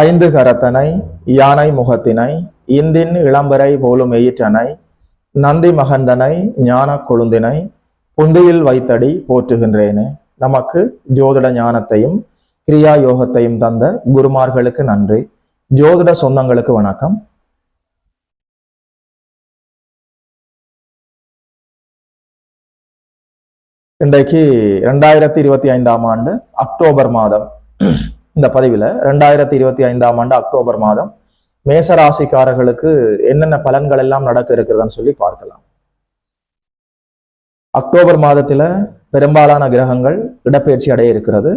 ஐந்து கரத்தனை யானை முகத்தினை இந்தின் இளம்பரை போலும் எயிற்றனை நந்தி மகந்தனை ஞான கொழுந்தினை புந்தியில் வைத்தடி போற்றுகின்றேனே. நமக்கு ஜோதிட ஞானத்தையும் கிரியா யோகத்தையும் தந்த குருமார்களுக்கு நன்றி. ஜோதிட சொந்தங்களுக்கு வணக்கம். இன்றைக்கு ரெண்டாயிரத்தி இருபத்தி ஐந்தாம் ஆண்டு அக்டோபர் மாதம். இந்த பதிவில் ரெண்டாயிரத்தி இருபத்தி ஐந்தாம் ஆண்டு அக்டோபர் மாதம் மேசராசிக்காரர்களுக்கு என்னென்ன பலன்கள் எல்லாம் நடக்க இருக்கிறதுன்னு சொல்லி பார்க்கலாம். அக்டோபர் மாதத்துல பெரும்பாலான கிரகங்கள் இடப்பெயர்ச்சி அடைய இருக்கிறது.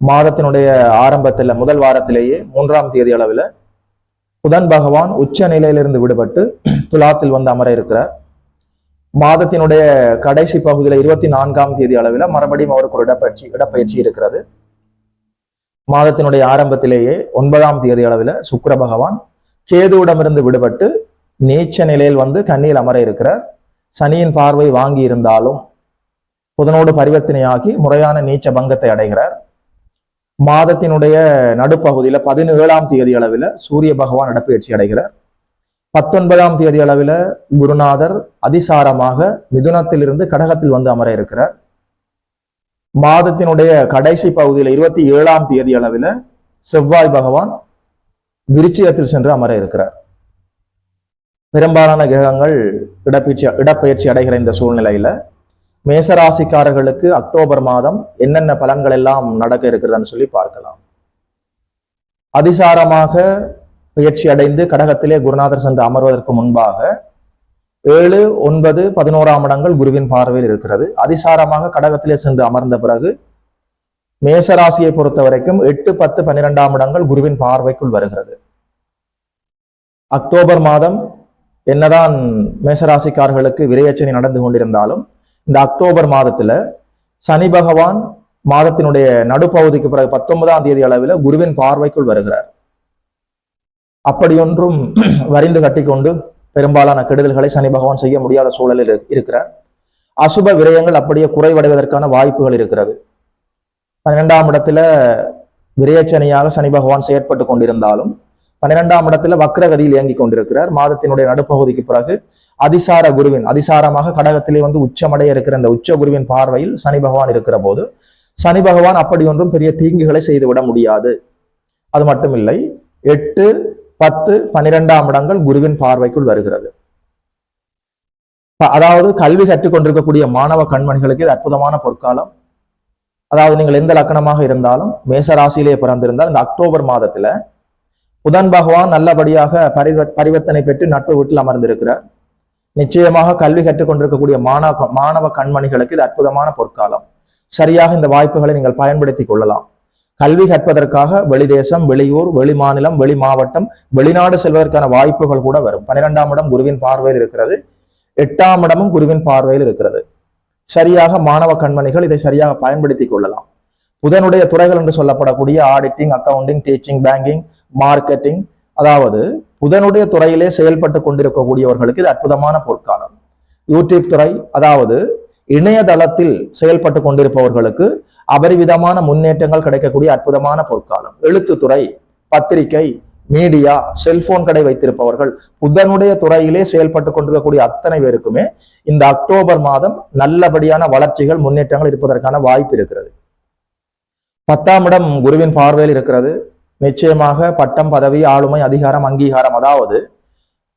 மாதத்தினுடைய ஆரம்பத்துல முதல் வாரத்திலேயே மூன்றாம் தேதி அளவில் புதன் பகவான் உச்ச நிலையிலிருந்து விடுபட்டு துலாத்தில் வந்து அமர இருக்கிறார். மாதத்தினுடைய கடைசி பகுதியில இருபத்தி நான்காம் தேதி அளவில் மறுபடியும் அவருக்கு ஒரு இடப்பயிற்சி இடப்பயிற்சி இருக்கிறது. மாதத்தினுடைய ஆரம்பத்திலேயே ஒன்பதாம் தேதி அளவில் சுக்கர பகவான் கேதுவிடமிருந்து விடுபட்டு நீச்ச நிலையில் வந்து கண்ணியில் அமர இருக்கிறார். சனியின் பார்வை வாங்கி இருந்தாலும் புதனோடு பரிவர்த்தனையாகி முறையான நீச்ச பங்கத்தை அடைகிறார். மாதத்தினுடைய நடுப்பகுதியில பதினேழாம் தேதி அளவில் சூரிய பகவான் இடப்பெயர்ச்சி அடைகிறார். பத்தொன்பதாம் தேதி அளவில் குருநாதர் அதிசாரமாக மிதுனத்திலிருந்து கடகத்தில் வந்து அமர இருக்கிறார். மாதத்தினுடைய கடைசி பகுதியில் இருபத்தி ஏழாம் தேதி அளவில் செவ்வாய் பகவான் விருச்சிகத்தில் சென்று அமர இருக்கிறார். பெரும்பாலான கிரகங்கள் இடப்பயிற்சி இடப்பெயர்ச்சி அடைகிற இந்த சூழ்நிலையில மேசராசிக்காரர்களுக்கு அக்டோபர் மாதம் என்னென்ன பலன்கள் எல்லாம் நடக்க இருக்கிறதுன்னு சொல்லி பார்க்கலாம். அதிசாரமாக பயிற்சி அடைந்து கடகத்திலே குருநாதர் சென்று அமர்வதற்கு முன்பாக ஏழு ஒன்பது பதினோராம் இடங்கள் குருவின் பார்வையில் இருக்கிறது. அதிசாரமாக கடகத்திலே சென்று அமர்ந்த பிறகு மேசராசியை பொறுத்த வரைக்கும் எட்டு பத்து பன்னிரெண்டாம் இடங்கள் குருவின் பார்வைக்குள் வருகிறது. அக்டோபர் மாதம் என்னதான் மேசராசிக்காரர்களுக்கு விரையச்சனை நடந்து கொண்டிருந்தாலும் இந்த அக்டோபர் மாதத்துல சனி பகவான் மாதத்தினுடைய நடுப்பகுதிக்கு பிறகு பத்தொன்பதாம் தேதி அளவில் குருவின் பார்வைக்குள் வருகிறார். அப்படியொன்றும் வரிந்து கட்டிக்கொண்டு பெரும்பாலான கெடுதல்களை சனி பகவான் செய்ய முடியாத சூழலில் இருக்கிறார். அசுப விரயங்கள் அப்படியே குறைவடைவதற்கான வாய்ப்புகள் இருக்கிறது. பன்னிரெண்டாம் இடத்துல விரயச்சனியாக சனி பகவான் செயற்பட்டு கொண்டிருந்தாலும் பன்னிரெண்டாம் இடத்துல வக்ரகதியில் இயங்கிக் கொண்டிருக்கிறார். மாதத்தினுடைய நடுப்பகுதிக்கு பிறகு அதிசார குருவின் அதிசாரமாக கடகத்திலே வந்து உச்சமடைய இருக்கிற இந்த உச்ச குருவின் பார்வையில் சனி பகவான் இருக்கிற போது சனி பகவான் அப்படி ஒன்றும் பெரிய தீங்குகளை செய்துவிட முடியாது. அது மட்டுமில்லை எட்டு பத்து பனிரெண்டாம் இடங்கள் குருவின் பார்வைக்குள் வருகிறது. அதாவது கல்வி கற்றுக்கொண்டிருக்கக்கூடிய மாணவ கண்மணிகளுக்கு இது அற்புதமான பொற்காலம். அதாவது நீங்கள் எந்த லக்கணமாக இருந்தாலும் மேசராசியிலே பிறந்திருந்தால் இந்த அக்டோபர் மாதத்துல புதன் பகவான் நல்லபடியாக பரிவ பரிவர்த்தனை பெற்று நட்பு வீட்டில் அமர்ந்திருக்கிறார். நிச்சயமாக கல்வி கற்றுக்கொண்டிருக்கக்கூடிய மாணவ மாணவ கண்மணிகளுக்கு இது அற்புதமான பொற்காலம். சரியாக இந்த வாய்ப்புகளை நீங்கள் பயன்படுத்திக் கொள்ளலாம். கல்வி கற்பதற்காக வெளிதேசம் வெளியூர் வெளி மாநிலம் வெளி மாவட்டம் வெளிநாடு செல்வதற்கான வாய்ப்புகள் கூட வரும். பன்னிரெண்டாம் இடம் குருவின் பார்வையில் இருக்கிறது. எட்டாம் இடமும் குருவின் பார்வையில் இருக்கிறது. சரியாக மாணவ கண்மணிகள் இதை சரியாக பயன்படுத்திக் கொள்ளலாம். புதனுடைய துறைகள் என்று சொல்லப்படக்கூடிய auditing accounting teaching banking marketing அதாவது புதனுடைய துறையிலே செயல்பட்டு கொண்டிருக்கக்கூடியவர்களுக்கு இது அற்புதமான பொற்காலம். யூடியூப் துறை அதாவது இணையதளத்தில் செயல்பட்டு கொண்டிருப்பவர்களுக்கு அபரிவிதமான முன்னேற்றங்கள் கிடைக்கக்கூடிய அற்புதமான பொற்காலம். எழுத்துத்துறை பத்திரிகை மீடியா செல்போன் கடை வைத்திருப்பவர்கள் புதனுடைய துறையிலே செயல்பட்டு கொண்டிருக்கக்கூடிய அத்தனை பேருக்குமே இந்த அக்டோபர் மாதம் நல்லபடியான வளர்ச்சிகள் முன்னேற்றங்கள் இருப்பதற்கான வாய்ப்பு இருக்கிறது. பத்தாம் இடம் குருவின் பார்வையில் இருக்கிறது. நிச்சயமாக பட்டம் பதவி ஆளுமை அதிகாரம் அங்கீகாரம் அதாவது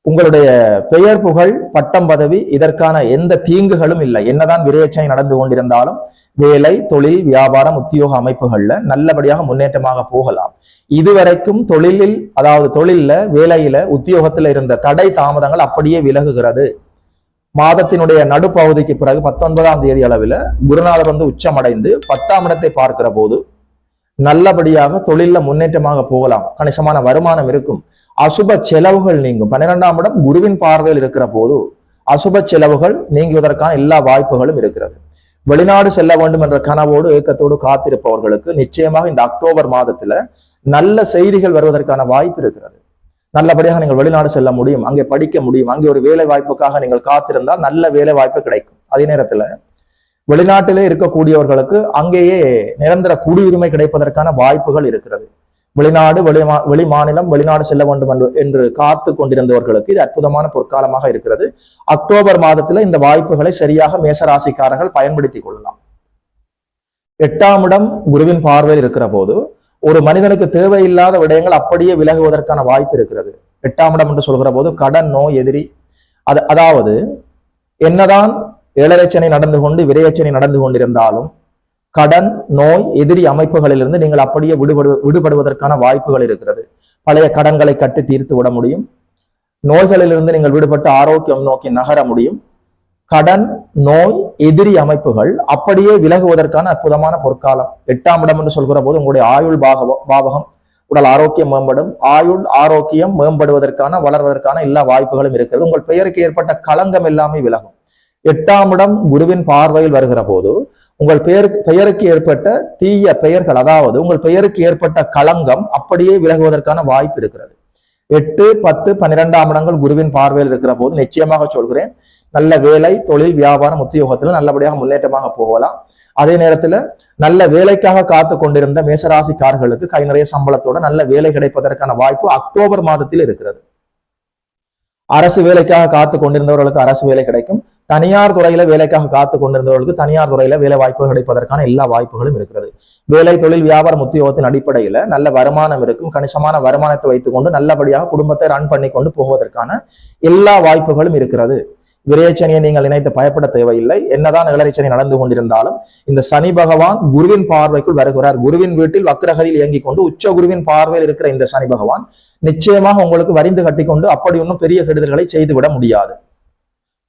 உங்களுடைய பெயர் புகழ் பட்டம் பதவி இதற்கான எந்த தீங்குகளும் இல்லை. என்னதான் விரையச்சனை நடந்து கொண்டிருந்தாலும் வேலை தொழில் வியாபாரம் உத்தியோக அமைப்புகள்ல நல்லபடியாக முன்னேற்றமாக போகலாம். இதுவரைக்கும் தொழிலில் அதாவது தொழில்ல வேலையில உத்தியோகத்துல இருந்த தடை தாமதங்கள் அப்படியே விலகுகிறது. மாதத்தினுடைய நடுப்பகுதிக்கு பிறகு பத்தொன்பதாம் தேதி அளவில் குருநாதர் வந்து உச்சமடைந்து பத்தாம் இடத்தை பார்க்கிற போது நல்லபடியாக தொழில முன்னேற்றமாக போகலாம். கணிசமான வருமானம் இருக்கும். அசுப செலவுகள் நீங்கும். பன்னிரெண்டாம் இடம் குருவின் பார்வையில் இருக்கிற போது அசுப செலவுகள் நீங்குவதற்கான எல்லா வாய்ப்புகளும் இருக்கிறது. வெளிநாடு செல்ல வேண்டும் என்ற கனவோடு ஏக்கத்தோடு காத்திருப்பவர்களுக்கு நிச்சயமாக இந்த அக்டோபர் மாதத்துல நல்ல செய்திகள் வருவதற்கான வாய்ப்பு இருக்கிறது. நல்லபடியாக நீங்கள் வெளிநாடு செல்ல முடியும் அங்கே படிக்க முடியும் அங்கே ஒரு வேலை வாய்ப்புக்காக நீங்கள் காத்திருந்தால் நல்ல வேலை வாய்ப்பு கிடைக்கும். அதே நேரத்துல வெளிநாட்டிலே இருக்கக்கூடியவர்களுக்கு அங்கேயே நிரந்தர குடியுரிமை கிடைப்பதற்கான வாய்ப்புகள் இருக்கிறது. வெளிநாடு வெளி மா- வெளி மாநிலம் வெளிநாடு செல்ல வேண்டும் என்று- என்று காத்து கொண்டிருந்தவர்களுக்கு இது அற்புதமான பொற்காலமாக இருக்கிறது. அக்டோபர் மாதத்துல இந்த வாய்ப்புகளை சரியாக மேசராசிக்காரர்கள் பயன்படுத்திக் கொள்ளலாம். எட்டாம் இடம் குருவின் பார்வையில் இருக்கிற போது ஒரு மனிதனுக்கு தேவையில்லாத விடயங்கள் அப்படியே விலகுவதற்கான வாய்ப்பு இருக்கிறது. எட்டாம் இடம் என்று சொல்கிற போது கடன் நோய் எதிரி அது அதாவது என்னதான் ஏழரைச்சனை நடந்து கொண்டு விரையச்சனை நடந்து கொண்டிருந்தாலும் கடன் நோய் எதிரி அமைப்புகளிலிருந்து நீங்கள் அப்படியே விடுபடு விடுபடுவதற்கான வாய்ப்புகள் இருக்கிறது. பழைய கடன்களை கட்டி தீர்த்து விட முடியும். நோய்களிலிருந்து நீங்கள் விடுபட்டு ஆரோக்கியம் நோக்கி நகர முடியும். கடன் நோய் எதிரி அமைப்புகள் அப்படியே விலகுவதற்கான அற்புதமான பொற்காலம். எட்டாம் இடம் என்று சொல்கிற போது உங்களுடைய ஆயுள் பாகவம் பாவகம் உடல் ஆரோக்கியம் மேம்படும். ஆயுள் ஆரோக்கியம் மேம்படுவதற்கான வளர்வதற்கான எல்லா வாய்ப்புகளும் இருக்கிறது. உங்கள் பெயருக்கு ஏற்பட்ட களங்கம் எல்லாமே விலகும். எட்டாம் இடம் குருவின் பார்வையில் வருகிற போது உங்கள் பெயர் பெயருக்கு ஏற்பட்ட தீய பெயர்கள் அதாவது உங்கள் பெயருக்கு ஏற்பட்ட களங்கம் அப்படியே விலகுவதற்கான வாய்ப்பு இருக்கிறது. எட்டு பத்து பன்னிரெண்டாம் இடங்கள் குருவின் பார்வையில் இருக்கிற போது நிச்சயமாக சொல்கிறேன் நல்ல வேலை தொழில் வியாபாரம் உத்தியோகத்துல நல்லபடியாக முன்னேற்றமாக போகலாம். அதே நேரத்துல நல்ல வேலைக்காக காத்து கொண்டிருந்த மேசராசிக்காரர்களுக்கு கை நிறைய சம்பளத்தோட நல்ல வேலை கிடைப்பதற்கான வாய்ப்பு அக்டோபர் மாதத்தில் இருக்கிறது. அரசு வேலைக்காக காத்து கொண்டிருந்தவர்களுக்கு அரசு வேலை கிடைக்கும். தனியார் துறையில வேலைக்காக காத்து கொண்டிருந்தவர்களுக்கு தனியார் துறையில வேலை வாய்ப்புகள் கிடைப்பதற்கான எல்லா வாய்ப்புகளும் இருக்கிறது. வேலை தொழில் வியாபாரம் உத்தியோகத்தின் அடிப்படையில நல்ல வருமானம் இருக்கும். கணிசமான வருமானத்தை வைத்துக்கொண்டு நல்லபடியாக குடும்பத்தை ரன் பண்ணி கொண்டு போவதற்கான எல்லா வாய்ப்புகளும் இருக்கிறது. விரையச்சனியை நீங்கள் நினைத்து பயப்பட தேவையில்லை. என்னதான் இளரைச்சனி நடந்து கொண்டிருந்தாலும் இந்த சனி பகவான் குருவின் பார்வைக்குள் வருகிறார். குருவின் வீட்டில் வக்ரகதியில் இயங்கிக் கொண்டு உச்ச குருவின் பார்வையில் இருக்கிற இந்த சனி பகவான் நிச்சயமாக உங்களுக்கு வரிந்து கட்டிக்கொண்டு அப்படி ஒன்றும் பெரிய கெடுதல்களை செய்துவிட முடியாது.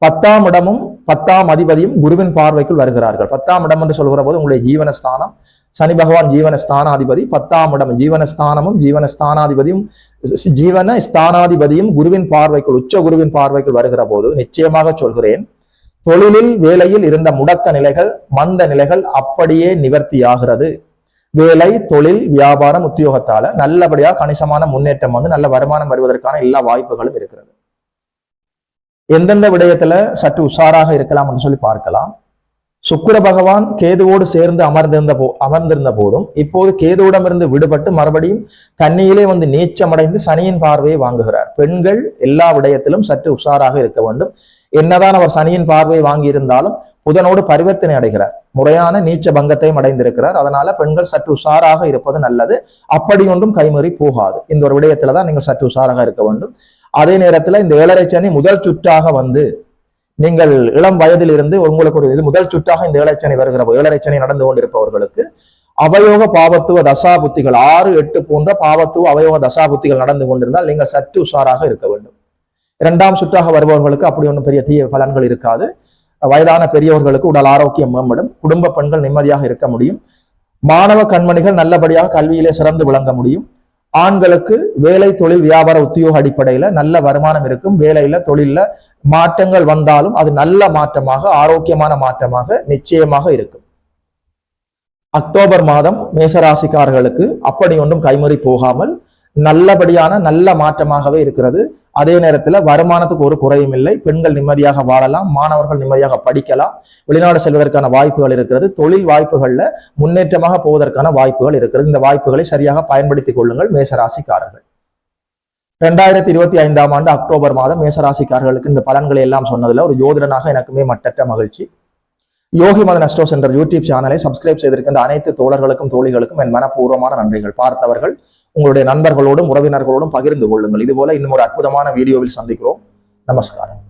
பத்தாம் இடமும் பத்தாம் அதிபதியும் குருவின் பார்வைக்குள் வருகிறார்கள். பத்தாம் இடம் என்று சொல்கிற போது உங்களுடைய ஜீவனஸ்தானம் சனி பகவான் ஜீவன ஸ்தானாதிபதி பத்தாம் இடம் ஜீவனஸ்தானமும் ஜீவன ஸ்தானாதிபதியும் ஜீவன ஸ்தானாதிபதியும் குருவின் பார்வைக்குள் உச்ச குருவின் பார்வைக்குள் வருகிற போது நிச்சயமாக சொல்கிறேன் தொழிலில் வேலையில் இருந்த முடக்க நிலைகள் மந்த நிலைகள் அப்படியே நிவர்த்தியாகிறது வேலை தொழில் வியாபாரம் உத்தியோகத்தால நல்லபடியா கணிசமான முன்னேற்றம் வந்து நல்ல வருமானம் வருவதற்கான எல்லா வாய்ப்புகளும் இருக்கிறது. எந்தெந்த விடயத்துல சற்று உஷாராக இருக்கலாம் என்று சொல்லி பார்க்கலாம். சுக்கர பகவான் கேதுவோடு சேர்ந்து அமர்ந்திருந்த போ அமர்ந்திருந்த போதும் இப்போது கேதுவிடமிருந்து விடுபட்டு மறுபடியும் கண்ணியிலே வந்து நீச்சமடைந்து சனியின் பார்வையை வாங்குகிறார். பெண்கள் எல்லா விடயத்திலும் சற்று உஷாராக இருக்க வேண்டும். என்னதான் அவர் சனியின் பார்வையை வாங்கியிருந்தாலும் புதனோடு பரிவர்த்தனை அடைகிறார். முறையான நீச்ச பங்கத்தையும் அடைந்திருக்கிறார். அதனால பெண்கள் சற்று உஷாராக இருப்பது நல்லது. அப்படி ஒன்றும் கைமறி போகாது. இந்த ஒரு விடயத்துல தான் நீங்கள் சற்று உஷாராக இருக்க வேண்டும். அதே நேரத்துல இந்த ஏழரை சனி முதல் சுற்றாக வந்து நீங்கள் இளம் வயதில் இருந்து உங்களுக்கு ஒரு இது முதல் சுற்றாக இந்த ஏழரை சனி வருகிற ஏழரை சனி நடந்து கொண்டிருப்பவர்களுக்கு அவயோக பாவத்துவ தசா புத்திகள் ஆறு எட்டு போன்ற பாவத்துவ அவயோக தசா புத்திகள் நடந்து கொண்டிருந்தால் நீங்கள் சற்று உஷாராக இருக்க வேண்டும். இரண்டாம் சுற்றாக வருபவர்களுக்கு அப்படி ஒன்றும் பெரிய தீய பலன்கள் இருக்காது. வயதான பெரியவர்களுக்கு உடல் ஆரோக்கியம் மேம்படும். குடும்ப பெண்கள் நிம்மதியாக இருக்க முடியும். மாணவ கண்மணிகள் நல்லபடியாக கல்வியிலே சிறந்து விளங்க முடியும். ஆண்களுக்கு வேலை தொழில் வியாபார உத்தியோக அடிப்படையில நல்ல வருமானம் இருக்கும். வேலையில தொழில்ல மாற்றங்கள் வந்தாலும் அது நல்ல மாற்றமாக ஆரோக்கியமான மாற்றமாக நிச்சயமாக இருக்கும். அக்டோபர் மாதம் மேசராசிக்காரர்களுக்கு அப்படி ஒன்றும் கைமுறி போகாமல் நல்லபடியான நல்ல மாற்றமாகவே இருக்கிறது. அதே நேரத்துல வருமானத்துக்கு ஒரு குறையும் இல்லை. பெண்கள் நிம்மதியாக வாழலாம் மாணவர்கள் நிம்மதியாக படிக்கலாம் வெளிநாடு செல்வதற்கான வாய்ப்புகள் இருக்கிறது. தொழில் வாய்ப்புகள்ல முன்னேற்றமாக போவதற்கான வாய்ப்புகள் இருக்கிறது. இந்த வாய்ப்புகளை சரியாக பயன்படுத்திக் கொள்ளுங்கள் மேசராசிக்காரர்கள். ரெண்டாயிரத்தி இருபத்தி ஐந்தாம் ஆண்டு அக்டோபர் மாதம் மேசராசிக்காரர்களுக்கு இந்த பலன்களை எல்லாம் சொன்னதுல ஒரு யோதிடனாக எனக்குமே மட்டற்ற மகிழ்ச்சி. யோகி மத நஸ்டோஸ் என்ற யூடியூப் சேனலை சப்ஸ்கிரைப் செய்திருக்கின்ற அனைத்து தோழர்களுக்கும் தோழிகளுக்கும் என் மனப்பூர்வமான நன்றிகள். பார்த்தவர்கள் உங்களுடைய நண்பர்களோடும் உறவினர்களோடும் பகிர்ந்து கொள்ளுங்கள். இதுபோல இன்னும் ஒரு அற்புதமான வீடியோவில் சந்திக்கிறோம். நமஸ்காரம்.